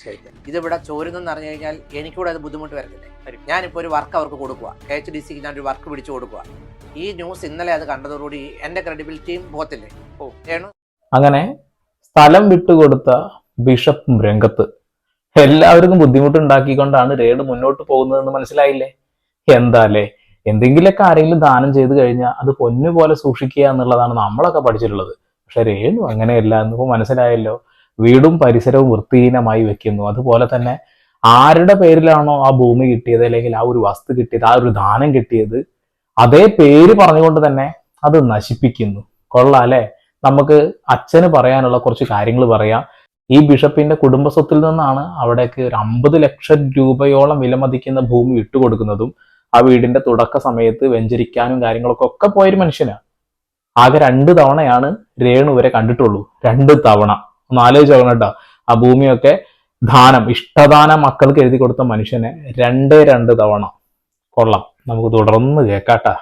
ശരി ഇതിവിടെ ചോരുന്നെന്ന് അറിഞ്ഞു കഴിഞ്ഞാൽ എനിക്കൂടെ അത് ബുദ്ധിമുട്ട് വരുന്നില്ലേ ഞാനിപ്പോൾ ഒരു വർക്ക് അവർക്ക് കൊടുക്കുക കെ എച്ച് ഡി സിക്ക് ഞാനൊരു വർക്ക് പിടിച്ചു കൊടുക്കുക ഈ ന്യൂസ് ഇന്നലെ അത് കണ്ടതോടുകൂടി എന്റെ ക്രെഡിബിലിറ്റിയും പോത്തില്ലേ ഓ. അങ്ങനെ സ്ഥലം വിട്ടുകൊടുത്ത ബിഷപ്പും രംഗത്ത് എല്ലാവർക്കും ബുദ്ധിമുട്ടുണ്ടാക്കിക്കൊണ്ടാണ് റേഡ് മുന്നോട്ട് പോകുന്നതെന്ന് മനസ്സിലായില്ലേ? എന്താല്ലേ? എന്തെങ്കിലുമൊക്കെ ആരെങ്കിലും ദാനം ചെയ്തു കഴിഞ്ഞാൽ അത് പൊന്നുപോലെ സൂക്ഷിക്കുക എന്നുള്ളതാണ് നമ്മളൊക്കെ പഠിച്ചിട്ടുള്ളത്. പക്ഷെ രേണു അങ്ങനെയല്ല എന്നിപ്പോ മനസ്സിലായല്ലോ. വീടും പരിസരവും വൃത്തിഹീനമായി വെക്കുന്നു. അതുപോലെ തന്നെ ആരുടെ പേരിലാണോ ആ ഭൂമി കിട്ടിയത് അല്ലെങ്കിൽ ആ ഒരു വസ്തു കിട്ടിയത് ആ ഒരു ദാനം കിട്ടിയത് അതേ പേര് പറഞ്ഞുകൊണ്ട് തന്നെ അത് നശിപ്പിക്കുന്നു. കൊള്ളാം അല്ലെ? നമുക്ക് അച്ഛന് പറയാനുള്ള കുറച്ച് കാര്യങ്ങൾ പറയാം. ഈ ബിഷപ്പിന്റെ കുടുംബസ്വത്തിൽ നിന്നാണ് അവിടേക്ക് ഒരു അമ്പത് ലക്ഷം രൂപയോളം വിലമതിക്കുന്ന ഭൂമി വിട്ടുകൊടുക്കുന്നതും ആ വീടിന്റെ തുടക്ക സമയത്ത് വെഞ്ചരിക്കാനും കാര്യങ്ങളൊക്കെ ഒക്കെ പോയൊരു മനുഷ്യനാണ് ആകെ രണ്ട് തവണയാണ് രേണു വരെ കണ്ടിട്ടുള്ളൂ. രണ്ട് തവണ. ഒന്ന് ആലോചിച്ച് നോക്കണം കേട്ടോ. ആ ഭൂമിയൊക്കെ ദാനം ഇഷ്ടദാനം മക്കൾക്ക് എഴുതി കൊടുത്ത മനുഷ്യനെ രണ്ടേ രണ്ട് തവണ. കൊള്ളാം. നമുക്ക് തുടർന്ന് കേക്കാട്ടാ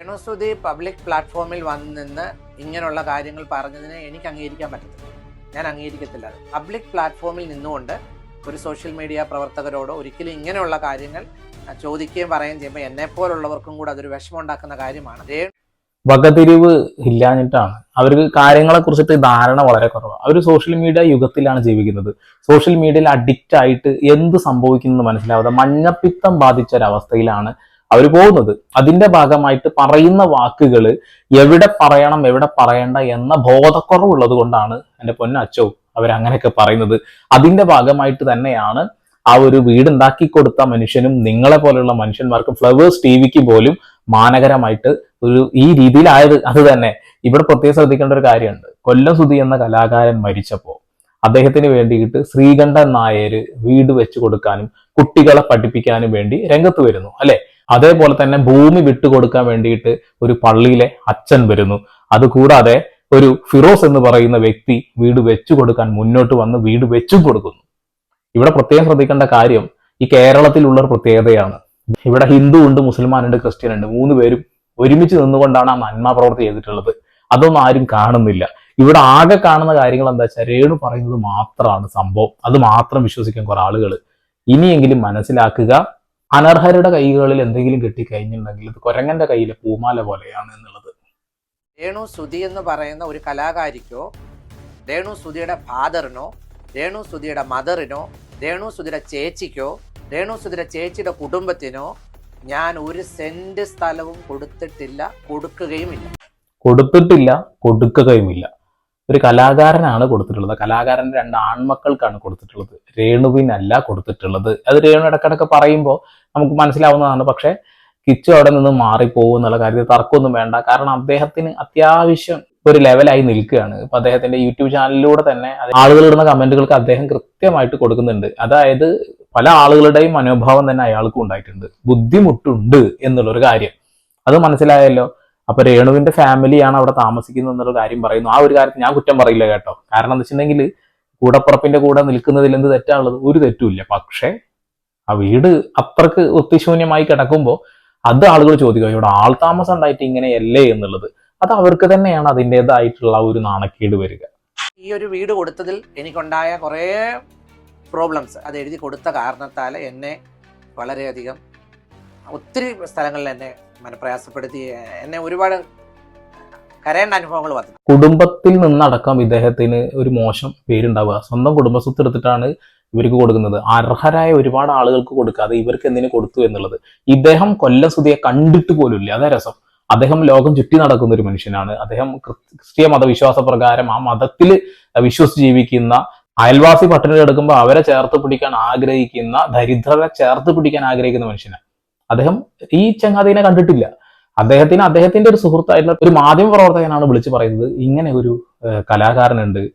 രേണുസുതി പബ്ലിക് പ്ലാറ്റ്ഫോമിൽ വന്ന് നിന്ന് ഇങ്ങനെയുള്ള കാര്യങ്ങൾ പറഞ്ഞതിന് എനിക്ക് അംഗീകരിക്കാൻ പറ്റത്തില്ല. ഞാൻ അംഗീകരിക്കത്തില്ല. പബ്ലിക് പ്ലാറ്റ്ഫോമിൽ നിന്നുകൊണ്ട് ഒരു സോഷ്യൽ മീഡിയ പ്രവർത്തകരോട് ഒരിക്കലും ഇങ്ങനെയുള്ള കാര്യങ്ങൾ ചോദിക്കുകയും പറയുകയും ചെയ്യുമ്പോൾ എന്നെ പോലുള്ളവർക്കും കൂടെ അതൊരു വിഷമം ഉണ്ടാക്കുന്ന കാര്യമാണ്. വകതിരിവ് ഇല്ലാഞ്ഞിട്ടാണ്. അവർക്ക് കാര്യങ്ങളെ കുറിച്ചിട്ട് ധാരണ വളരെ കുറവാണ് അവർ സോഷ്യൽ മീഡിയ യുഗത്തിലാണ് ജീവിക്കുന്നത്. സോഷ്യൽ മീഡിയയിൽ അഡിക്റ്റ് ആയിട്ട് എന്ത് സംഭവിക്കുന്നു മനസ്സിലാവാതെ മഞ്ഞപ്പിത്തം ബാധിച്ച ഒരവസ്ഥയിലാണ് അവർ പോകുന്നത്. അതിന്റെ ഭാഗമായിട്ട് പറയുന്ന വാക്കുകൾ എവിടെ പറയണം എവിടെ പറയണ്ട എന്ന ബോധക്കുറവുള്ളത് കൊണ്ടാണ് എന്റെ പൊന്നച്ചോ അവരങ്ങനെയൊക്കെ പറയുന്നത്. അതിന്റെ ഭാഗമായിട്ട് തന്നെയാണ് ആ ഒരു വീട് ഉണ്ടാക്കി കൊടുത്ത മനുഷ്യനും നിങ്ങളെ പോലെയുള്ള മനുഷ്യന്മാർക്കും ഫ്ലവേഴ്സ് ടി വിക്ക് പോലും മാനകരമായിട്ട് ഒരു ഈ രീതിയിലായത് അത് തന്നെ. ഇവിടെ പ്രത്യേകം ശ്രദ്ധിക്കേണ്ട ഒരു കാര്യമുണ്ട്. കൊല്ലം സുധി എന്ന കലാകാരൻ മരിച്ചപ്പോൾ അദ്ദേഹത്തിന് വേണ്ടിയിട്ട് ശ്രീകണ്ഠൻ നായർ വീട് വെച്ചു കൊടുക്കാനും കുട്ടികളെ പഠിപ്പിക്കാനും വേണ്ടി രംഗത്ത് വരുന്നു അല്ലെ? അതേപോലെ തന്നെ ഭൂമി വിട്ടുകൊടുക്കാൻ വേണ്ടിയിട്ട് ഒരു പള്ളിയിലെ അച്ഛൻ വരുന്നു. അതുകൂടാതെ ഒരു ഫിറോസ് എന്ന് പറയുന്ന വ്യക്തി വീട് വെച്ചു കൊടുക്കാൻ മുന്നോട്ട് വന്ന് വീട് വെച്ചു കൊടുക്കുന്നു. ഇവിടെ പ്രത്യേകം ശ്രദ്ധിക്കേണ്ട കാര്യം ഈ കേരളത്തിലുള്ള ഒരു പ്രത്യേകതയാണ്. ഇവിടെ ഹിന്ദു ഉണ്ട് മുസ്ലിമാൻ ഉണ്ട് ക്രിസ്ത്യൻ ഉണ്ട്. മൂന്ന് പേരും ഒരുമിച്ച് നിന്നുകൊണ്ടാണ് ആ നന്മ പ്രവർത്തി ചെയ്തിട്ടുള്ളത്. അതൊന്നും ആരും കാണുന്നില്ല. ഇവിടെ ആകെ കാണുന്ന കാര്യങ്ങൾ എന്താ വെച്ചാൽ രേണു പറയുന്നത് മാത്രമാണ് സംഭവം. അത് മാത്രം വിശ്വസിക്കാൻ കുറെ ആളുകൾ ഇനിയെങ്കിലും മനസ്സിലാക്കുക അനർഹരുടെ കൈകളിൽ എന്തെങ്കിലും കിട്ടിക്കഴിഞ്ഞിട്ടുണ്ടെങ്കിൽ ഇത് കൊരങ്ങന്റെ കയ്യിലെ പൂമാല പോലെയാണ് എന്നുള്ളത്. രേണു സുധി എന്ന് പറയുന്ന ഒരു കലാകാരിക്കോ രേണു സുധിയുടെ ഫാദറിനോ രേണു സുധിയുടെ മദറിനോ രേണു സുധിയുടെ ചേച്ചിക്കോ രേണു സുധിര ചേച്ചിയുടെ കുടുംബത്തിനോ ഞാൻ ഒരു സെന്റ് സ്ഥലവും കൊടുത്തിട്ടില്ല കൊടുക്കുകയുമില്ല. കൊടുത്തിട്ടില്ല കൊടുക്കുകയുമില്ല. ഒരു കലാകാരനാണ് കൊടുത്തിട്ടുള്ളത്. കലാകാരന്റെ രണ്ട് ആൺമക്കൾക്കാണ് കൊടുത്തിട്ടുള്ളത്. രേണുവിനല്ല കൊടുത്തിട്ടുള്ളത്. അത് രേണു ഇടക്കിടക്ക് പറയുമ്പോൾ നമുക്ക് മനസ്സിലാവുന്നതാണ്. പക്ഷേ കിച്ചു അവിടെ നിന്ന് മാറിപ്പോകും എന്നുള്ള കാര്യത്തിൽ തർക്കമൊന്നും വേണ്ട. കാരണം അദ്ദേഹത്തിന് അത്യാവശ്യം ഒരു ലെവലായി നിൽക്കുകയാണ്. ഇപ്പൊ അദ്ദേഹത്തിന്റെ യൂട്യൂബ് ചാനലിലൂടെ തന്നെ ആളുകളിടുന്ന കമന്റുകൾക്ക് അദ്ദേഹം കൃത്യമായിട്ട് കൊടുക്കുന്നുണ്ട്. അതായത് പല ആളുകളുടെയും മനോഭാവം തന്നെ അയാൾക്കും ഉണ്ടായിട്ടുണ്ട്. ബുദ്ധിമുട്ടുണ്ട് എന്നുള്ളൊരു കാര്യം. അത് മനസ്സിലായല്ലോ? അപ്പൊ രേണുവിന്റെ ഫാമിലിയാണ് അവിടെ താമസിക്കുന്നത് എന്നുള്ള കാര്യം പറയുന്നു. ആ ഒരു കാര്യത്തിൽ ഞാൻ കുറ്റം പറയില്ല കേട്ടോ. കാരണം എന്ന് വെച്ചിട്ടുണ്ടെങ്കിൽ കൂടപ്പുറപ്പിന്റെ കൂടെ നിൽക്കുന്നതിൽ എന്ത് തെറ്റാണുള്ളത് ഒരു തെറ്റുമില്ല പക്ഷേ ആ വീട് അത്രയ്ക്ക് ഒത്തിശൂന്യമായി കിടക്കുമ്പോൾ അത് ആളുകൾ ചോദിക്കും ഇവിടെ ആൾ താമസം ഉണ്ടായിട്ട് ഇങ്ങനെയല്ലേ? എന്നുള്ളത്. അത് അവർക്ക് തന്നെയാണ് അതിന്റെതായിട്ടുള്ള ഒരു നാണക്കേട് വരിക. ഈ ഒരു വീട് കൊടുത്തതിൽ എനിക്കുണ്ടായ കുറേ പ്രോബ്ലംസ് അത് എഴുതി കൊടുത്ത കാരണത്താൽ എന്നെ വളരെയധികം ഒത്തിരി സ്ഥലങ്ങളിൽ എന്നെ മനപ്രയാസപ്പെടുത്തി എന്നെ ഒരുപാട് കരയേണ്ട അനുഭവങ്ങൾ വന്നു. കുടുംബത്തിൽ നിന്നടക്കം ഇദ്ദേഹത്തിന് ഒരു മോശം പേരുണ്ടാവുക. സ്വന്തം കുടുംബസ്വത്ത് എടുത്തിട്ടാണ് ഇവർക്ക് കൊടുക്കുന്നത്. അർഹരായ ഒരുപാട് ആളുകൾക്ക് കൊടുക്കാതെ ഇവർക്ക് എന്തിനു കൊടുത്തു എന്നുള്ളത്. ഇദ്ദേഹം കൊല്ലം സുതിയെ കണ്ടിട്ട് പോലുമില്ല. അതേ രസം. അദ്ദേഹം ലോകം ചുറ്റി നടക്കുന്ന ഒരു മനുഷ്യനാണ്. അദ്ദേഹം ക്രിസ്- ക്രിസ്തീയ മതവിശ്വാസ പ്രകാരം ആ മതത്തിൽ വിശ്വസിച്ച് ജീവിക്കുന്ന അയൽവാസി പട്ടിണി എടുക്കുമ്പോൾ അവരെ ചേർത്ത് പിടിക്കാൻ ആഗ്രഹിക്കുന്ന ദരിദ്രരെ ചേർത്ത് പിടിക്കാൻ ആഗ്രഹിക്കുന്ന മനുഷ്യനാണ്. അദ്ദേഹം ഈ ചങ്ങാതിനെ കണ്ടിട്ടില്ല. അദ്ദേഹത്തിന് അദ്ദേഹത്തിന്റെ ഒരു സുഹൃത്തായിട്ടുള്ള ഒരു മാധ്യമ പ്രവർത്തകനാണ് വിളിച്ചു പറയുന്നത് ഇങ്ങനെ ഒരു കലാകാരനുണ്ട്.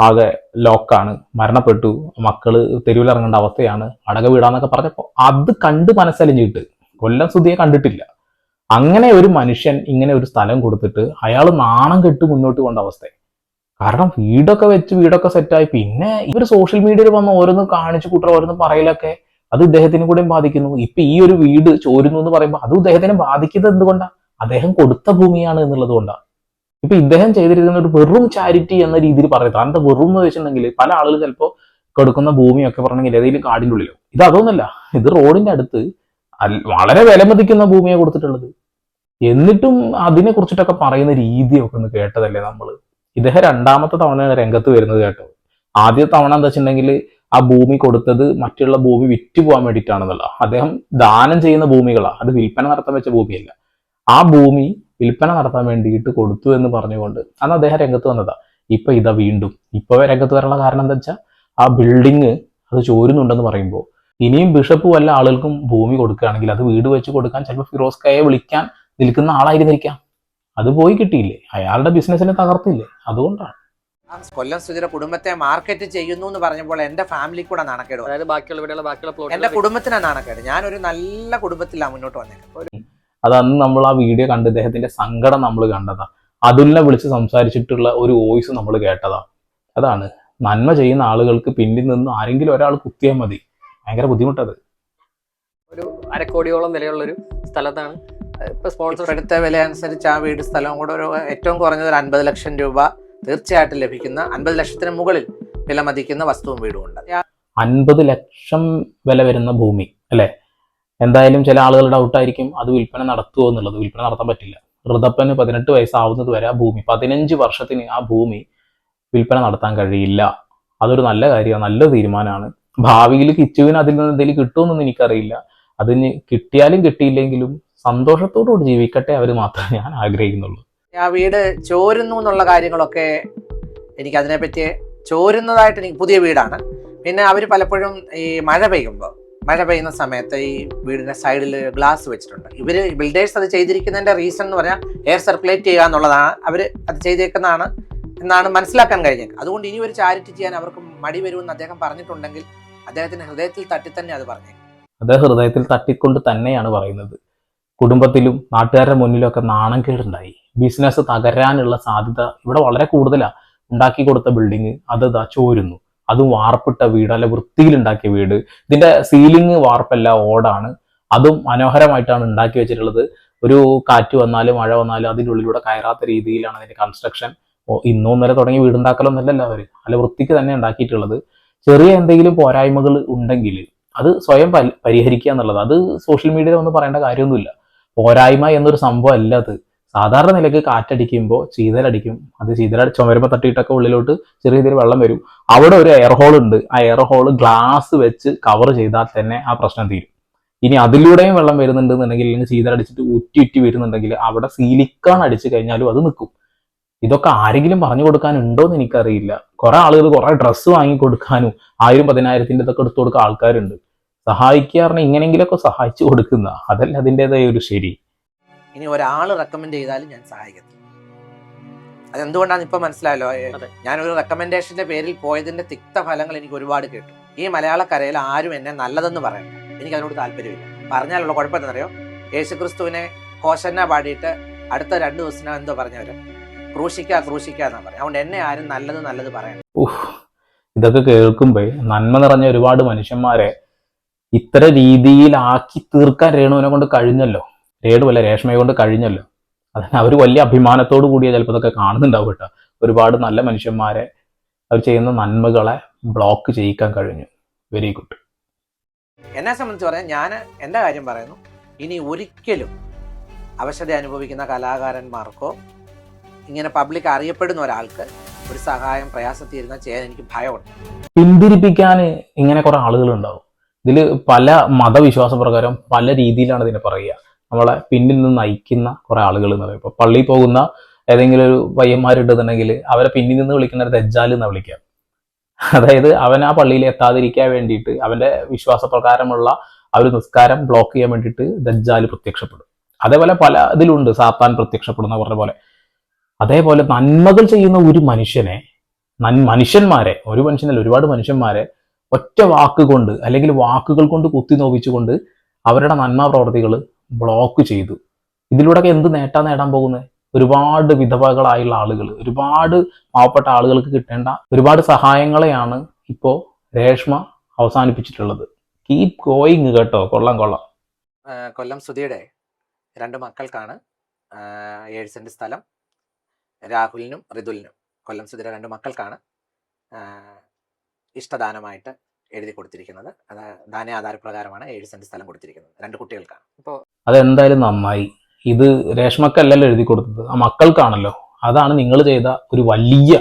ആകെ ലോക്കാണ്. മരണപ്പെട്ടു. മക്കൾ തെരുവിലിറങ്ങേണ്ട അവസ്ഥയാണ്. അടക വീടാന്നൊക്കെ പറഞ്ഞപ്പോ അത് കണ്ട് മനസ്സലിഞ്ഞിട്ട്. കൊല്ലം സുധിയെ കണ്ടിട്ടില്ല. അങ്ങനെ ഒരു മനുഷ്യൻ ഇങ്ങനെ ഒരു സ്ഥലം കൊടുത്തിട്ട് അയാൾ നാണം കെട്ട് മുന്നോട്ട് കൊണ്ട അവസ്ഥ കാരണം വീടൊക്കെ വെച്ച് വീടൊക്കെ സെറ്റായി. പിന്നെ ഇവർ സോഷ്യൽ മീഡിയയിൽ വന്ന് ഓരോന്ന് കാണിച്ചു കൂട്ടർ ഓരോന്ന് പറയലൊക്കെ അത് ഇദ്ദേഹത്തിനും കൂടെയും ബാധിക്കുന്നു. ഇപ്പൊ ഈ ഒരു വീട് ചോരുന്നു എന്ന് പറയുമ്പോൾ അത് ഇദ്ദേഹത്തിനെ ബാധിക്കുന്നത് എന്തുകൊണ്ടാണ് അദ്ദേഹം കൊടുത്ത ഭൂമിയാണ് എന്നുള്ളത് കൊണ്ടാണ് ഇപ്പൊ ഇദ്ദേഹം ചെയ്തിരിക്കുന്ന ഒരു വെറും ചാരിറ്റി എന്ന രീതിയിൽ പറയുന്നത്. എന്താ വെറും എന്ന് വെച്ചിട്ടുണ്ടെങ്കിൽ പല ആളുകൾ ചിലപ്പോൾ കൊടുക്കുന്ന ഭൂമിയൊക്കെ പറഞ്ഞെങ്കിൽ ഏതെങ്കിലും കാടിന്റെ ഉള്ളിലോ. ഇത് അതൊന്നുമല്ല. ഇത് റോഡിന്റെ അടുത്ത് വളരെ വിലമതിക്കുന്ന ഭൂമിയാണ് കൊടുത്തിട്ടുള്ളത്. എന്നിട്ടും അതിനെ കുറിച്ചിട്ടൊക്കെ പറയുന്ന രീതിയൊക്കെ ഒന്ന് കേട്ടതല്ലേ നമ്മൾ ഇദ്ദേഹം രണ്ടാമത്തെ തവണയാണ് രംഗത്ത് വരുന്നത് കേട്ടോ. ആദ്യ തവണ എന്താ വെച്ചിട്ടുണ്ടെങ്കിൽ ആ ഭൂമി കൊടുത്തത് മറ്റുള്ള ഭൂമി വിറ്റ് പോകാൻ വേണ്ടിയിട്ടാണെന്നല്ലോ. അദ്ദേഹം ദാനം ചെയ്യുന്ന ഭൂമികളാണ് അത് വിൽപ്പന നടത്താൻ വെച്ച ഭൂമിയല്ല. ആ ഭൂമി വിൽപ്പന നടത്താൻ വേണ്ടിയിട്ട് കൊടുത്തു എന്ന് പറഞ്ഞുകൊണ്ട് അന്ന് അദ്ദേഹം രംഗത്ത് വന്നതാ. ഇപ്പൊ ഇതാ വീണ്ടും. ഇപ്പൊ രംഗത്ത് വരാനുള്ള കാരണം എന്താ വെച്ചാൽ ആ ബിൽഡിങ് അത് ചോരുന്നുണ്ടെന്ന് പറയുമ്പോൾ ഇനിയും ബിഷപ്പ് വല്ല ആളുകൾക്കും ഭൂമി കൊടുക്കുകയാണെങ്കിൽ അത് വീട് വെച്ച് കൊടുക്കാൻ ചിലപ്പോൾ ഫിറോസ്കയെ വിളിക്കാൻ നിൽക്കുന്ന ആളായിരുന്നിരിക്കാം. അത് പോയി കിട്ടിയില്ലേ? അയാളുടെ ബിസിനസ്സിനെ തകർത്തില്ലേ? അതുകൊണ്ടാണ്. കൊല്ലം സുചിര കുടുംബത്തെ മാർക്കറ്റ് ചെയ്യുന്നു എന്ന് പറഞ്ഞപ്പോൾ എന്റെ ഫാമിലി കൂടെ നാണക്കേട് അതായത് ബാക്കിയുള്ള ഇവിടെയുള്ള ബാക്കിയുള്ള എന്റെ കുടുംബത്തിനാണ് കുടുംബത്തിനാ നാണക്കേട്. ഞാനൊരു നല്ല കുടുംബത്തിലാണ് മുന്നോട്ട് വന്നേക്കുന്നത്. ഒരു അത് അന്ന് നമ്മൾ ആ വീഡിയോ കണ്ട് ഇദ്ദേഹത്തിന്റെ സങ്കടം നമ്മൾ കണ്ടതാ. അതുലിനെ വിളിച്ച് സംസാരിച്ചിട്ടുള്ള ഒരു വോയിസ് നമ്മൾ കേട്ടതാ. അതാണ്. നന്മ ചെയ്യുന്ന ആളുകൾക്ക് പിന്നിൽ നിന്ന് ആരെങ്കിലും ഒരാൾ കുത്തിയാൽ മതി. ഭയങ്കര ബുദ്ധിമുട്ടത്. ഒരു അരക്കോടിയോളം വിലയുള്ള ഒരു സ്ഥലത്താണ് ഇപ്പൊ സ്പോൺസർ ഇപ്പോഴത്തെ വില അനുസരിച്ച് ആ വീട് സ്ഥലവും കൂടെ ഒരു ഏറ്റവും കുറഞ്ഞത് ഒരു അൻപത് ലക്ഷം രൂപ തീർച്ചയായിട്ടും ലഭിക്കുന്ന അൻപത് ലക്ഷത്തിന് മുകളിൽ വില മതിക്കുന്ന വസ്തുവും വീടും ഉണ്ട്. അൻപത് ലക്ഷം വില വരുന്ന ഭൂമി അല്ലെ? എന്തായാലും ചില ആളുകൾ ഡൗട്ടായിരിക്കും അത് വിൽപ്പന നടത്തുമോ എന്നുള്ളത്. വിൽപ്പന നടത്താൻ പറ്റില്ല. ഋതപ്പന് പതിനെട്ട് വയസ്സാവുന്നത് വരെ ആ ഭൂമി പതിനഞ്ച് വർഷത്തിന് ആ ഭൂമി വിൽപ്പന നടത്താൻ കഴിയില്ല. അതൊരു നല്ല കാര്യമാണ് നല്ല തീരുമാനമാണ്. ഭാവിയിൽ കിച്ചുവിന് അതിൽ നിന്ന് എന്തെങ്കിലും കിട്ടുമെന്നൊന്നും എനിക്കറിയില്ല. അതിന് കിട്ടിയാലും കിട്ടിയില്ലെങ്കിലും സന്തോഷത്തോടുകൂടി ജീവിക്കട്ടെ അവർ മാത്രമേ ഞാൻ ആഗ്രഹിക്കുന്നുള്ളൂ. ആ വീട് ചോരുന്നു എന്നുള്ള കാര്യങ്ങളൊക്കെ എനിക്ക് അതിനെപ്പറ്റി ചോരുന്നതായിട്ട് എനിക്ക് പുതിയ വീടാണ്. പിന്നെ അവർ പലപ്പോഴും ഈ മഴ പെയ്യുമ്പോൾ മഴ പെയ്യുന്ന സമയത്ത് ഈ വീടിന്റെ സൈഡിൽ ഗ്ലാസ് വെച്ചിട്ടുണ്ട്. ഇവർ ബിൽഡേഴ്സ് അത് ചെയ്തിരിക്കുന്നതിന്റെ റീസൺ എന്ന് പറഞ്ഞാൽ എയർ സർക്കുലേറ്റ് ചെയ്യുക എന്നുള്ളതാണ്. അവർ അത് ചെയ്തേക്കുന്നതാണ് എന്നാണ് മനസ്സിലാക്കാൻ കഴിഞ്ഞത്. അതുകൊണ്ട് ഇനി ഒരു ചാരിറ്റി ചെയ്യാൻ അവർക്ക് മടി വരുമെന്ന് അദ്ദേഹം പറഞ്ഞിട്ടുണ്ടെങ്കിൽ അദ്ദേഹത്തിന്റെ ഹൃദയത്തിൽ തട്ടി തന്നെ അത് പറഞ്ഞു അദ്ദേഹം ഹൃദയത്തിൽ തട്ടിക്കൊണ്ട് തന്നെയാണ് പറയുന്നത്. കുടുംബത്തിലും നാട്ടുകാരുടെ മുന്നിലൊക്കെ നാണം കേടുണ്ടായി. ബിസിനസ് തകരാനുള്ള സാധ്യത ഇവിടെ വളരെ കൂടുതലാണ് ഉണ്ടാക്കി കൊടുത്ത ബിൽഡിങ് അത് ഇതാ ചോരുന്നു. അതും വാർപ്പിട്ട വീട് അല്ല വൃത്തിയിൽ ഉണ്ടാക്കിയ വീട്. ഇതിന്റെ സീലിംഗ് വാർപ്പല്ല ഓടാണ്. അതും മനോഹരമായിട്ടാണ് ഉണ്ടാക്കി വെച്ചിട്ടുള്ളത്. ഒരു കാറ്റ് വന്നാലും മഴ വന്നാലും അതിന്റെ ഉള്ളിലൂടെ കയറാത്ത രീതിയിലാണ് അതിന്റെ കൺസ്ട്രക്ഷൻ ഇന്നും ഇന്നലെ തുടങ്ങി വീടുണ്ടാക്കലൊന്നല്ലല്ലോ അവർ അല്ല വൃത്തിക്ക് തന്നെ ഉണ്ടാക്കിയിട്ടുള്ളത്. ചെറിയ എന്തെങ്കിലും പോരായ്മകൾ ഉണ്ടെങ്കിൽ അത് സ്വയം പരി- പരിഹരിക്കുക എന്നുള്ളത്. അത് സോഷ്യൽ മീഡിയയിൽ ഒന്നും പറയേണ്ട കാര്യമൊന്നുമില്ല. പോരായ്മ എന്നൊരു സംഭവം അല്ല അത്. സാധാരണ നിലയ്ക്ക് കാറ്റടിക്കുമ്പോൾ ചീതലടിക്കും. അത് ചീതല ചുമരുമ്പോൾ തട്ടിയിട്ടൊക്കെ ഉള്ളിലോട്ട് ചെറിയ രീതിയിൽ വെള്ളം വരും. അവിടെ ഒരു എയർ ഹോൾ ഉണ്ട്. ആ എയർ ഹോൾ ഗ്ലാസ് വെച്ച് കവർ ചെയ്താൽ തന്നെ ആ പ്രശ്നം തീരും. ഇനി അതിലൂടെയും വെള്ളം വരുന്നുണ്ടെന്നുണ്ടെങ്കിൽ അല്ലെങ്കിൽ ചീതലടിച്ചിട്ട് ഉറ്റി ഉറ്റി വരുന്നുണ്ടെങ്കിൽ അവിടെ സീലിക്കാൻ അടിച്ചു കഴിഞ്ഞാലും അത് നിൽക്കും. ഇതൊക്കെ ആരെങ്കിലും പറഞ്ഞു കൊടുക്കാനുണ്ടോ എന്ന് എനിക്കറിയില്ല. കുറെ ആളുകൾ കുറെ ഡ്രസ്സ് വാങ്ങി കൊടുക്കാനും ആയിരം പതിനായിരത്തിന്റെ ഇതൊക്കെ എടുത്തു കൊടുക്കാൻ ആൾക്കാരുണ്ട്. സഹായിക്കുക പറഞ്ഞാൽ ഇങ്ങനെങ്കിലൊക്കെ സഹായിച്ചു കൊടുക്കുന്ന അതല്ല അതിന്റെതായ ഒരു ശരി. ഇനി ഒരാൾ റെക്കമെൻഡ് ചെയ്താലും ഞാൻ സഹായിക്കത്തില്ല. അതെന്തുകൊണ്ടാണ് ഇപ്പൊ മനസ്സിലായല്ലോ? ഞാൻ ഒരു ഞാനൊരു റെക്കമെൻഡേഷന്റെ പേരിൽ പോയതിന്റെ തിക്ത ഫലങ്ങൾ എനിക്ക് ഒരുപാട് കേട്ടു. ഈ മലയാളക്കരയിൽ ആരും എന്നെ നല്ലതെന്ന് പറയണം എനിക്ക് അതിനോട് താല്പര്യമില്ല. പറഞ്ഞാലുള്ള കുഴപ്പം അറിയോ യേശുക്രിസ്തുവിനെ ഹോശന്ന പാടിയിട്ട് അടുത്ത രണ്ട് ദിവസം എന്തോ പറഞ്ഞവര് ക്രൂശിക്ക ക്രൂശിക്ക എന്നാ പറയാം. അതുകൊണ്ട് എന്നെ ആരും നല്ലത് നല്ലത് പറയണം ഇതൊക്കെ കേൾക്കുമ്പോ നന്മ നിറഞ്ഞ ഒരുപാട് മനുഷ്യന്മാരെ ഇത്തരം രീതിയിലാക്കി തീർക്കാൻ രേണുവിനെ കൊണ്ട് കഴിഞ്ഞല്ലോ. രേണു അല്ല രേഷ്മയെ കൊണ്ട് കഴിഞ്ഞല്ലോ. അതിന് അവർ വലിയ അഭിമാനത്തോടു കൂടിയ ചിലപ്പോൾ ഇതൊക്കെ കാണുന്നുണ്ടാവും കേട്ടോ. ഒരുപാട് നല്ല മനുഷ്യന്മാരെ അവർ ചെയ്യുന്ന നന്മകളെ ബ്ലോക്ക് ചെയ്യിക്കാൻ കഴിഞ്ഞു. വെരി ഗുഡ് എന്നെ സംബന്ധിച്ച് പറയാൻ ഞാൻ എന്റെ കാര്യം പറയുന്നു. ഇനി ഒരിക്കലും അവശത അനുഭവിക്കുന്ന കലാകാരന്മാർക്കോ ഇങ്ങനെ പബ്ലിക് അറിയപ്പെടുന്ന ഒരാൾക്ക് ഒരു സഹായം പ്രയാസത്തിരുന്ന ചെയ്യാൻ എനിക്ക് ഭയമുണ്ട്. പിന്തിരിപ്പിക്കാൻ ഇങ്ങനെ കുറെ ആളുകൾ ഉണ്ടാവും ഇതിൽ പല മതവിശ്വാസ പ്രകാരം പല രീതിയിലാണ് ഇതിനെ പറയുക. നമ്മളെ പിന്നിൽ നിന്ന് നയിക്കുന്ന കുറെ ആളുകൾ എന്ന് പറയും ഇപ്പൊ പള്ളിയിൽ പോകുന്ന ഏതെങ്കിലും ഒരു പയ്യന്മാരുണ്ടെന്നുണ്ടെങ്കിൽ അവരെ പിന്നിൽ നിന്ന് വിളിക്കുന്ന ഒരു ദജ്ജാൽ എന്നാ വിളിക്കുക. അതായത് അവൻ ആ പള്ളിയിൽ എത്താതിരിക്കാൻ വേണ്ടിയിട്ട് അവന്റെ വിശ്വാസ പ്രകാരമുള്ള ആ ഒരു നിസ്കാരം ബ്ലോക്ക് ചെയ്യാൻ വേണ്ടിയിട്ട് ദജ്ജാൽ പ്രത്യക്ഷപ്പെടും. അതേപോലെ പല ഇതിലുണ്ട്. സാത്താൻ പ്രത്യക്ഷപ്പെടുന്ന പറഞ്ഞ പോലെ. അതേപോലെ നന്മകൾ ചെയ്യുന്ന ഒരു മനുഷ്യനെ മനുഷ്യന്മാരെ ഒരു മനുഷ്യനല്ല ഒരുപാട് മനുഷ്യന്മാരെ ഒറ്റ വാക്കുകൊണ്ട് അല്ലെങ്കിൽ വാക്കുകൾ കൊണ്ട് കുത്തി നോവിച്ചുകൊണ്ട് അവരുടെ നന്മ പ്രവർത്തികൾ ബ്ലോക്ക് ചെയ്തു. ഇതിലൂടെ എന്ത് നേട്ടാ നേടാൻ പോകുന്നത് ഒരുപാട് വിധവകളായുള്ള ആളുകൾ ഒരുപാട് പാവപ്പെട്ട ആളുകൾക്ക് കിട്ടേണ്ട ഒരുപാട് സഹായങ്ങളെയാണ് ഇപ്പോൾ രേഷ്മ അവസാനിപ്പിച്ചിട്ടുള്ളത്. കീപ് ഗോയിങ് കേട്ടോ. കൊള്ളം കൊള്ളം. കൊല്ലം സുധിയുടെ രണ്ട് മക്കൾക്കാണ് ഏഴ് സെന്റ് സ്ഥലം. രാഹുലിനും റിതുലിനും കൊല്ലം സുധിയുടെ രണ്ട് മക്കൾക്കാണ്. ഇഷ്ടദാനമായിട്ട് എഴുതി കൊടുത്തിരിക്കുന്നത്. അത് ദാന ആധാരപ്രകാരമാണ് ഏഴ് സെന്റ് സ്ഥലം കൊടുത്തിരിക്കുന്നത്. രണ്ട് കുട്ടികൾക്കാണ്. അതെന്തായാലും നന്നായി. ഇത് രേഷ്മക്കല്ലല്ലോ എഴുതി കൊടുത്തത്? ആ മക്കൾക്കാണല്ലോ. അതാണ് നിങ്ങൾ ചെയ്ത ഒരു വലിയ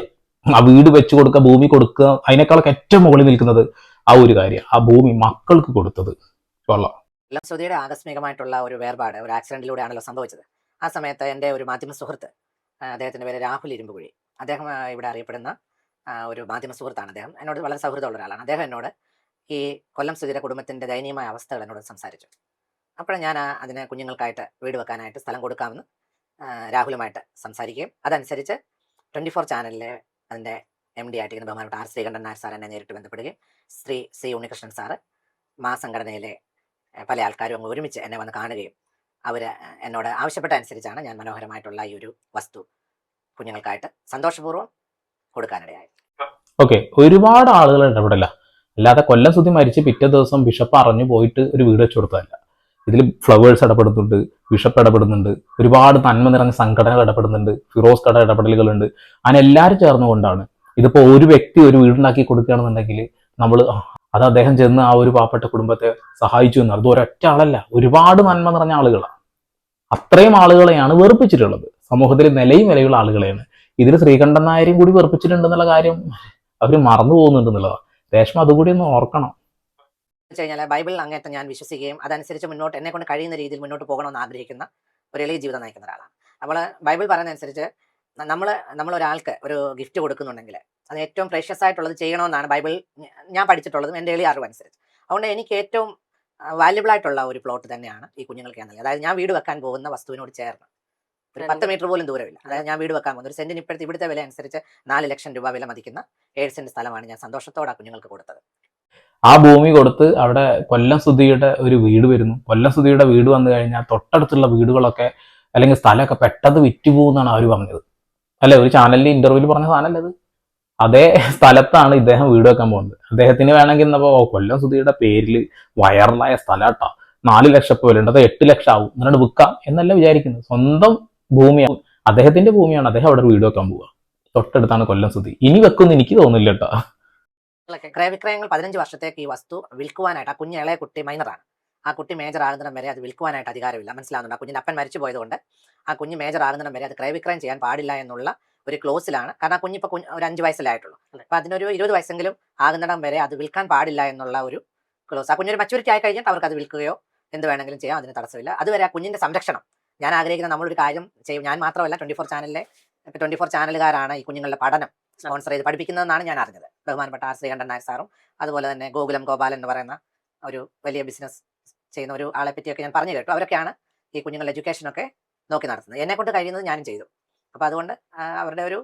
ആ വീട് വെച്ച് കൊടുക്കുക ഭൂമി കൊടുക്കുക അതിനേക്കാളൊക്കെ ഏറ്റവും മുകളിൽ നിൽക്കുന്നത് ആ ഒരു കാര്യം. ആ ഭൂമി മക്കൾക്ക് കൊടുത്തത്. കൊള്ളാം. എല്ലാം ശ്രുതിയുടെ ആകസ്മികമായിട്ടുള്ള ഒരു വേർപാട് ഒരു ആക്സിഡന്റിലൂടെയാണല്ലോ സംഭവിച്ചത്. ആ സമയത്ത് എന്റെ ഒരു മാധ്യമ സുഹൃത്ത് അദ്ദേഹത്തിന്റെ അദ്ദേഹത്തിന്റെ പേര് രാഹുൽ ഇരുമ്പുകുഴി. അദ്ദേഹം ഇവിടെ അറിയപ്പെടുന്ന ഒരു മാധ്യമ സുഹൃത്താണ് അദ്ദേഹം. എന്നോട് വളരെ സൗഹൃദമുള്ള ഒരാളാണ്. അദ്ദേഹം എന്നോട് ഈ കൊല്ലം സുചിര കുടുംബത്തിന്റെ ദയനീയമായ അവസ്ഥകൾ എന്നോട് സംസാരിച്ചു. അപ്പോൾ ഞാൻ അതിന് കുഞ്ഞുങ്ങൾക്കായിട്ട് വീട് വെക്കാനായിട്ട് സ്ഥലം കൊടുക്കാമെന്ന് രാഹുലുമായിട്ട് സംസാരിക്കുകയും അതനുസരിച്ച് ട്വന്റി ഫോർ ചാനലിലെ അതിന്റെ എം ഡി ആയിട്ട് ഇരിക്കുന്ന ബഹുമാനപ്പെട്ട ആർ ശ്രീകണ്ഠൻ നായർ സാർ എന്നെ നേരിട്ട് ബന്ധപ്പെടുകയും ശ്രീ സി ഉണ്ണികൃഷ്ണൻ സാറ് മാ സംഘടനയിലെ പല ആൾക്കാരും അങ്ങ് ഒരുമിച്ച് എന്നെ വന്ന് കാണുകയും അവർ എന്നോട് ആവശ്യപ്പെട്ട അനുസരിച്ചാണ് ഞാൻ മനോഹരമായിട്ടുള്ള ഈ ഒരു വസ്തു കുഞ്ഞുങ്ങൾക്കായിട്ട് സന്തോഷപൂർവം കൊടുക്കാനിടയായത്. ഓക്കെ ഒരുപാട് ആളുകൾ ഇടപെടില്ല അല്ലാതെ കൊല്ലം സുധി മരിച്ച് പിറ്റേ ദിവസം ബിഷപ്പ് അറിഞ്ഞു പോയിട്ട് ഒരു വീട് വെച്ച് കൊടുത്തതല്ല. ഇതിൽ ഫ്ലവേഴ്സ് ഇടപെടുന്നുണ്ട് ബിഷപ്പ് ഇടപെടുന്നുണ്ട് ഒരുപാട് നന്മ നിറഞ്ഞ സംഘടനകൾ ഇടപെടുന്നുണ്ട് ഫിറോസ് കട ഇടപെടലുകളുണ്ട്. അങ്ങനെ എല്ലാവരും ചേർന്നുകൊണ്ടാണ് ഇതിപ്പോൾ ഒരു വ്യക്തി ഒരു വീടുണ്ടാക്കി കൊടുക്കുകയാണെന്നുണ്ടെങ്കിൽ നമ്മൾ അത് അദ്ദേഹം ചെന്ന് ആ ഒരു പാവപ്പെട്ട കുടുംബത്തെ സഹായിച്ചു എന്ന്. അത് ഒരൊറ്റ ആളല്ല ഒരുപാട് നന്മ നിറഞ്ഞ ആളുകളാണ് അത്രയും ആളുകളെയാണ് വെറുപ്പിച്ചിട്ടുള്ളത്. സമൂഹത്തിൽ നിലയും നിലയുള്ള ആളുകളെയാണ്. ഇതിൽ ശ്രീകണ്ഠൻ നായരെയും കൂടി വെറുപ്പിച്ചിട്ടുണ്ടെന്നുള്ള കാര്യം അവർ മറന്നു പോകുന്നുണ്ട് എന്നുള്ളതാണ് രേഷ്മ അതുകൂടി ഒന്ന് ഓർക്കണം. കഴിഞ്ഞാൽ ബൈബിളിൽ അങ്ങേറ്റം ഞാൻ വിശ്വസിക്കുകയും അതനുസരിച്ച് മുന്നോട്ട് എന്നെ കൊണ്ട് കഴിയുന്ന രീതിയിൽ മുന്നോട്ട് പോകണമെന്ന് ആഗ്രഹിക്കുന്ന ഒരു എളിയ ജീവിതം നയിക്കുന്ന ഒരാളാണ്. അപ്പോൾ ബൈബിൾ പറയുന്ന അനുസരിച്ച് നമ്മൾ നമ്മൾ ഒരാൾക്ക് ഒരു ഗിഫ്റ്റ് കൊടുക്കുന്നുണ്ടെങ്കിൽ അത് ഏറ്റവും പ്രഷ്യസ് ആയിട്ടുള്ളത് ചെയ്യണമെന്നാണ് ബൈബിൾ ഞാൻ പഠിച്ചിട്ടുള്ളതും എന്റെ എളിയ അറിവ് അനുസരിച്ച്. അതുകൊണ്ട് എനിക്ക് ഏറ്റവും വാല്യുബിൾ ആയിട്ടുള്ള ഒരു പ്ലോട്ട് തന്നെയാണ് ഈ കുഞ്ഞുങ്ങൾക്ക് ഞാൻ അതായത് ഞാൻ വീട് വെക്കാൻ പോകുന്ന വസ്തുവിനോട് ചേർന്ന്. ഒരു പത്ത് മീറ്റർ പോലും ദൂരമില്ല അതായത് ഞാൻ വീട് വെക്കാൻ പോകുന്നത് ഒരു സെന്റിന് ഇപ്പോഴത്തെ ഇവിടുത്തെ വില അനുസരിച്ച് നാല് ലക്ഷം രൂപ വില മതിക്കുന്ന ഏഴ് സെന്റ് സ്ഥലമാണ് ഞാൻ സന്തോഷത്തോടെ ആ കുഞ്ഞുങ്ങൾക്ക് കൊടുത്തത്. ആ ഭൂമി കൊടുത്ത് അവിടെ കൊല്ലം സുധിയുടെ ഒരു വീട് വരുന്നു. കൊല്ലം സുധിയുടെ വീട് വന്നു കഴിഞ്ഞാൽ തൊട്ടടുത്തുള്ള വീടുകളൊക്കെ അല്ലെങ്കിൽ സ്ഥലമൊക്കെ പെട്ടെന്ന് വിറ്റുപോകുന്നാണ് അവർ പറഞ്ഞത്. അല്ലെ? ഒരു ചാനലിൽ ഇന്റർവ്യൂവിൽ പറഞ്ഞ സാധനമല്ല അത് അതേ സ്ഥലത്താണ് ഇദ്ദേഹം വീട് വെക്കാൻ പോകുന്നത്. അദ്ദേഹത്തിന് വേണമെങ്കിൽ ഇന്നപ്പോ കൊല്ലം സുധിയുടെ പേരിൽ വയറലായ സ്ഥലം കേട്ടോ. നാല് ലക്ഷം ഇപ്പൊ ഉണ്ട് അത് എട്ട് ലക്ഷം ആവും. എന്നിട്ട് വിൽക്കാം എന്നല്ല വിചാരിക്കുന്നത്. സ്വന്തം ഭൂമിയാണ് അദ്ദേഹത്തിന്റെ ഭൂമിയാണ്. അദ്ദേഹം അവിടെ വീട് വെക്കാൻ പോവുക തൊട്ടടുത്താണ് കൊല്ലം സ്തുതി ഇനി വെക്കുമെന്ന് എനിക്ക് തോന്നുന്നില്ല കേട്ടോ ക്രയവിക്രയങ്ങൾ പതിനഞ്ച് വർഷത്തേക്ക് ഈ വസ്തു വിൽക്കുവാനായിട്ട് ആ കുഞ്ഞ് ഇളയ കുട്ടി മൈനറാണ് ആ കുട്ടി മേജർ ആകുന്നിടം വരെ അത് വിൽക്കുവാനായിട്ട് അധികാരമില്ല. മനസ്സിലാവുന്നുണ്ട്. ആ കുഞ്ഞിന്റെ അപ്പൻ മരിച്ചു പോയതുകൊണ്ട് ആ കുഞ്ഞ് മേജർ ആകുന്നിടം വരെ അത് ക്രയവിക്രയം ചെയ്യാൻ പാടില്ല എന്നുള്ള ഒരു ക്ലോസിലാണ് കാരണം ആ കുഞ്ഞിപ്പോൾ കുഞ്ഞ് ഒരു അഞ്ച് വയസ്സിലായിട്ടുള്ളൂ അപ്പൊ അതിനൊരു ഇരുപത് വയസ്സെങ്കിലും ആകുന്നിടം വരെ അത് വിൽക്കാൻ പാടില്ല എന്നുള്ള ഒരു ക്ലോസ് ആ കുഞ്ഞൊരു മെച്ചൂരിറ്റി ആയി കഴിഞ്ഞിട്ട് അവർക്ക് അത് വിൽക്കുകയോ എന്ത് വേണമെങ്കിലും ചെയ്യാം. അതിന് തടസ്സമില്ല. അതുവരെ ആ കുഞ്ഞിന്റെ സംരക്ഷണം ഞാൻ ആഗ്രഹിക്കുന്ന നമ്മളൊരു കാര്യം ചെയ്യും. ഞാൻ മാത്രമല്ല ട്വന്റി ഫോർ ചാനലിലെ ട്വന്റി ഫോർ ചാനലുകാരാണ് ഈ കുഞ്ഞുങ്ങളുടെ പഠനം സ്പോൺസർ ചെയ്ത് പഠിപ്പിക്കുന്നതെന്നാണ് ഞാൻ അറിഞ്ഞത്. ബഹുമാനപ്പെട്ട ആർ. ശ്രീകണ്ഠൻ നായർ സാറും അതുപോലെ തന്നെ ഗോകുലം ഗോപാൽ എന്ന് പറയുന്ന ഒരു വലിയ ബിസിനസ് ചെയ്യുന്ന ഒരു ആളെ പറ്റിയൊക്കെ ഞാൻ പറഞ്ഞു കേട്ടു. അവരൊക്കെയാണ് ഈ കുഞ്ഞുങ്ങളുടെ എഡ്യൂക്കേഷനൊക്കെ നോക്കി നടത്തുന്നത്. എന്നെ കൊണ്ട് കഴിയുന്നത് ഞാനും ചെയ്തു. അപ്പോൾ അതുകൊണ്ട് അവരുടെ ഒരു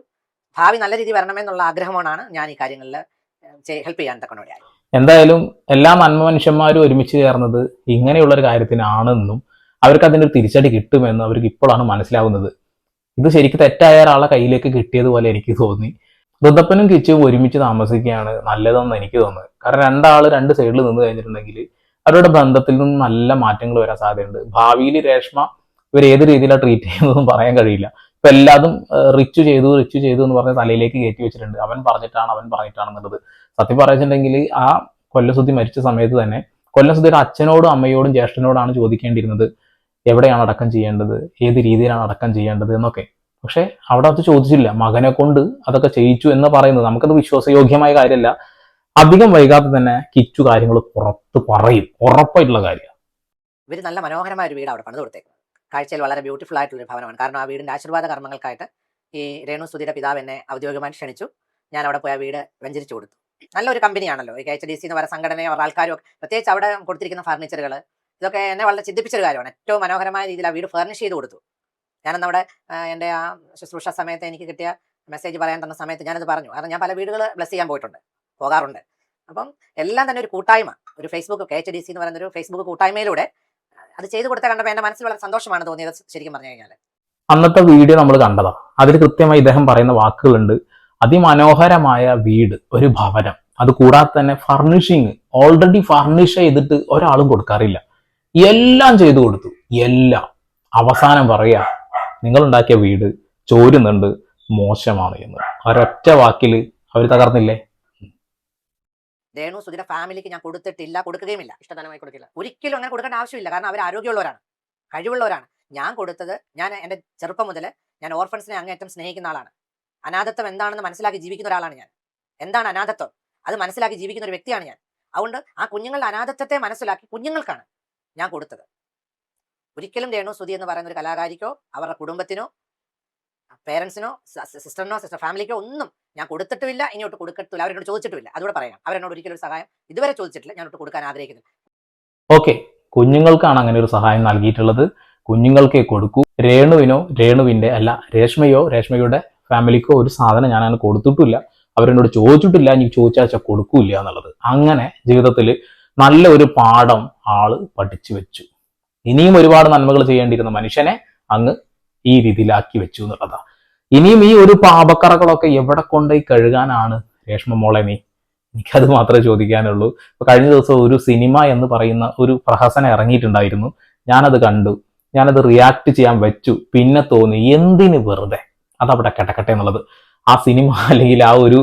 ഭാവി നല്ല രീതിയിൽ വരണമെന്നുള്ള ആഗ്രഹമാണ് ഞാൻ ഈ കാര്യങ്ങളിൽ ഹെൽപ്പ് ചെയ്യാൻ തക്കണോടെ എന്തായാലും എല്ലാ നന്മ മനുഷ്യന്മാരും ഒരുമിച്ച് ചേർന്നത് ഇങ്ങനെയുള്ള ഒരു കാര്യത്തിനാണെന്നും അവർക്ക് അതിന്റെ ഒരു തിരിച്ചടി കിട്ടുമെന്ന് അവർക്ക് ഇപ്പോഴാണ് മനസ്സിലാവുന്നത്. ഇത് ശരിക്കും തെറ്റായ ഒരാളെ കയ്യിലേക്ക് കിട്ടിയതുപോലെ എനിക്ക് തോന്നി. ഋതപ്പനും കിച്ചും ഒരുമിച്ച് താമസിക്കുകയാണ് നല്ലതെന്ന് എനിക്ക് തോന്നുന്നത് കാരണം രണ്ടാൾ രണ്ട് സൈഡിൽ നിന്ന് കഴിഞ്ഞിട്ടുണ്ടെങ്കിൽ അവരുടെ ബന്ധത്തിൽ നിന്ന് നല്ല മാറ്റങ്ങൾ വരാൻ സാധ്യതയുണ്ട്. ഭാവിയിൽ രേഷ്മ ഇവർ ഏത് രീതിയിലാണ് ട്രീറ്റ് ചെയ്യുന്നതെന്നും പറയാൻ കഴിയില്ല. ഇപ്പൊ എല്ലാതും റിച്ചു ചെയ്തു റിച്ചു ചെയ്തു എന്ന് പറഞ്ഞ തലയിലേക്ക് കയറ്റി വെച്ചിട്ടുണ്ട്. അവൻ പറഞ്ഞിട്ടാണ് അവൻ പറഞ്ഞിട്ടാണെന്നുള്ളത്. സത്യം പറഞ്ഞിട്ടുണ്ടെങ്കിൽ ആ കൊല്ലസുദ്ധി മരിച്ച സമയത്ത് തന്നെ കൊല്ലസുദ്ധിയുടെ അച്ഛനോടും അമ്മയോടും ജ്യേഷ്ഠനോടാണ് ചോദിക്കേണ്ടിയിരുന്നത്. എവിടെയാണ് അടക്കം ചെയ്യേണ്ടത്? ഏത് രീതിയിലാണ് അടക്കം ചെയ്യേണ്ടത് എന്നൊക്കെ. പക്ഷെ അവിടെ അത് ചോദിച്ചില്ല. മകനെ കൊണ്ട് അതൊക്കെ ചെയ്യിച്ചു എന്ന് പറയുന്നത് നമുക്കത് വിശ്വാസയോഗ്യമായ കാര്യമല്ല. അധികം വൈകാതെ തന്നെ കിച്ചു കാര്യങ്ങൾ പുറത്ത് പറയും. ഉറപ്പായിട്ടുള്ള കാര്യം ഇവർ നല്ല മനോഹരമായ ഒരു വീട് അവിടെ പണിത് കൊടുത്തേക്കുന്നത്. കാഴ്ചയിൽ വളരെ ബ്യൂട്ടിഫുൾ ആയിട്ടുള്ള ഒരു ഭവനമാണ്. കാരണം ആ വീടിന്റെ ആശീർവാദ കർമ്മങ്ങൾക്കായിട്ട് ഈ രേണു സുധിയുടെ പിതാവ് എന്നെ ഔദ്യോഗികമായി ക്ഷണിച്ചു. ഞാൻ അവിടെ പോയി ആ വീട് വെഞ്ചരിച്ചു കൊടുത്തു. നല്ലൊരു കമ്പനിയാണല്ലോ ഈ എച്ച് ഡി സി എന്ന് പറയുന്ന സംഘടനയും അവരുടെ ആൾക്കാരും പ്രത്യേകിച്ച് അവിടെ കൊടുത്തിരിക്കുന്ന ഫർണിച്ചറുകൾ ഇതൊക്കെ എന്നെ വളരെ ചിന്തിപ്പിച്ചൊരു കാര്യമാണ്. ഏറ്റവും മനോഹരമായ രീതിയിൽ ആ വീട് ഫർണിഷ് ചെയ്ത് കൊടുത്തു. ഞാനന്ന് അവിടെ എന്റെ ആ ശുശ്രൂഷ സമയത്ത് എനിക്ക് കിട്ടിയ മെസ്സേജ് പറയാൻ തന്ന സമയത്ത് ഞാനത് പറഞ്ഞു. കാരണം ഞാൻ പല വീടുകൾ ബ്ലസ് ചെയ്യാൻ പോയിട്ടുണ്ട് പോകാറുണ്ട്. അപ്പം എല്ലാം തന്നെ ഒരു കൂട്ടായ്മ. ഒരു Facebook K H D C എന്ന് പറയുന്ന ഒരു ഫേസ്ബുക്ക് കൂട്ടായ്മയിലൂടെ അത് ചെയ്തു കൊടുത്ത കണ്ടപ്പോൾ എന്റെ മനസ്സിൽ വളരെ സന്തോഷമാണ് തോന്നിയത് ശരിക്കും പറഞ്ഞു കഴിഞ്ഞാൽ അന്നത്തെ വീഡിയോ നമ്മൾ കണ്ടതാ. അതിൽ കൃത്യമായി ഇദ്ദേഹം പറയുന്ന വാക്കുകളുണ്ട്. അതിമനോഹരമായ വീട് ഒരു ഭവനം. അത് കൂടാതെ തന്നെ ഫർണിഷിങ് ഓൾറെഡി ഫർണിഷ് ചെയ്തിട്ട് ഒരാളും കൊടുക്കാറില്ല. എല്ലാം ചെയ്തു കൊടുത്തു. എല്ലാം. അവസാനം പറയാ നിങ്ങൾ ഉണ്ടാക്കിയ വീട് ചോരുന്നുണ്ട് മോശമാണ് എന്ന്. ഒരൊറ്റ വാക്കിൽ അവർ തകർന്നില്ലേ? രേണു ഫാമിലിക്ക് ഞാൻ കൊടുത്തിട്ടില്ല കൊടുക്കുകയുമില്ല. ഇഷ്ടദാനമായി കൊടുക്കില്ല. ഒരിക്കലും അങ്ങനെ കൊടുക്കേണ്ട ആവശ്യമില്ല കാരണം അവർ ആരോഗ്യമുള്ളവരാണ് കഴിവുള്ളവരാണ്. ഞാൻ കൊടുത്തത് ഞാൻ എന്റെ ചെറുപ്പം മുതൽ ഞാൻ ഓർഫൻസിനെ അങ്ങേറ്റം സ്നേഹിക്കുന്ന ആളാണ്. അനാഥത്വം എന്താണെന്ന് മനസ്സിലാക്കി ജീവിക്കുന്ന ഒരാളാണ് ഞാൻ. എന്താണ് അനാഥത്വം? അത് മനസ്സിലാക്കി ജീവിക്കുന്ന ഒരു വ്യക്തിയാണ് ഞാൻ. അതുകൊണ്ട് ആ കുഞ്ഞുങ്ങളുടെ അനാഥത്വത്തെ മനസ്സിലാക്കി കുഞ്ഞുങ്ങൾക്കാണ് ഞാൻ കൊടുത്തത്. ഒരിക്കലും രേണു സുതി എന്ന് പറയുന്ന ഒരു കലാകാരിക്കോ അവരുടെ കുടുംബത്തിനോ പേരൻസിനോ സിസ്റ്ററിനോ സിസ്റ്റർ ഫാമിലിക്കോ ഒന്നും ഞാൻ കൊടുത്തിട്ടുമില്ല ഇനിയോട്ട് കൊടുക്കത്തില്ല അവരോട് ചോദിച്ചിട്ടില്ല അതുകൂടെ പറയാം. അവരെന്നോട് ഒരിക്കലും ഒരു സഹായം ഇതുവരെ ചോദിച്ചിട്ടില്ല. ഞാനോട്ട് കൊടുക്കാൻ ആഗ്രഹിക്കുന്നില്ല. ഓക്കെ. കുഞ്ഞുങ്ങൾക്കാണ് അങ്ങനെ ഒരു സഹായം നൽകിയിട്ടുള്ളത്. കുഞ്ഞുങ്ങൾക്കേ കൊടുക്കൂ. രേണുവിനോ രേണുവിന്റെ അല്ല രേഷ്മയോ രേഷ്മയുടെ ഫാമിലിക്കോ ഒരു സാധനം ഞാൻ അങ്ങനെ കൊടുത്തിട്ടില്ല. അവരെന്നോട് ചോദിച്ചിട്ടില്ല ഇനി ചോദിച്ചാൽ കൊടുക്കൂല എന്നുള്ളത്. അങ്ങനെ ജീവിതത്തിൽ നല്ല ഒരു പാഠം ആൾ പഠിച്ചു വെച്ചു. ഇനിയും ഒരുപാട് നന്മകൾ ചെയ്യേണ്ടിയിരുന്ന മനുഷ്യനെ അങ്ങ് ഈ രീതിയിലാക്കി വെച്ചു എന്നുള്ളതാ. ഇനിയും ഈ ഒരു പാപക്കറകളൊക്കെ എവിടെ കൊണ്ടുപോയി കഴുകാനാണ് രേഷ്മ മോളെ നീ? എനിക്കത് മാത്രമേ ചോദിക്കാനുള്ളൂ. ഇപ്പൊ കഴിഞ്ഞ ദിവസം ഒരു സിനിമ എന്ന് പറയുന്ന ഒരു പ്രഹസനം ഇറങ്ങിയിട്ടുണ്ടായിരുന്നു. ഞാനത് കണ്ടു. ഞാനത് റിയാക്ട് ചെയ്യാൻ വെച്ചു. പിന്നെ തോന്നി എന്തിന് വെറുതെ? അതവിടെ കിടക്കട്ടെ എന്നുള്ളത്. ആ സിനിമ അല്ലെങ്കിൽ ആ ഒരു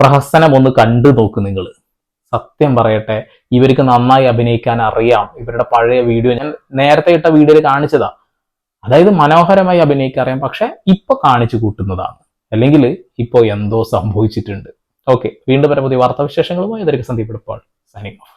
പ്രഹസനം ഒന്ന് കണ്ടു നോക്ക് നിങ്ങൾ സത്യം പറയട്ടെ ഇവർക്ക് നന്നായി അഭിനയിക്കാൻ അറിയാം. ഇവരുടെ പഴയ വീഡിയോ ഞാൻ നേരത്തെ ഇട്ട വീഡിയോയിൽ കാണിച്ചതാ. അതായത് മനോഹരമായി അഭിനയിക്കാൻ അറിയാം പക്ഷെ ഇപ്പൊ കാണിച്ചു കൂട്ടുന്നതാണ്. അല്ലെങ്കിൽ ഇപ്പോൾ എന്തോ സംഭവിച്ചിട്ടുണ്ട്. ഓക്കെ വീണ്ടും പുതിയ വാർത്താവിശേഷങ്ങളുമായി. ഇതൊക്കെ സന്ദീപ് സൈനിങ് ഓഫ്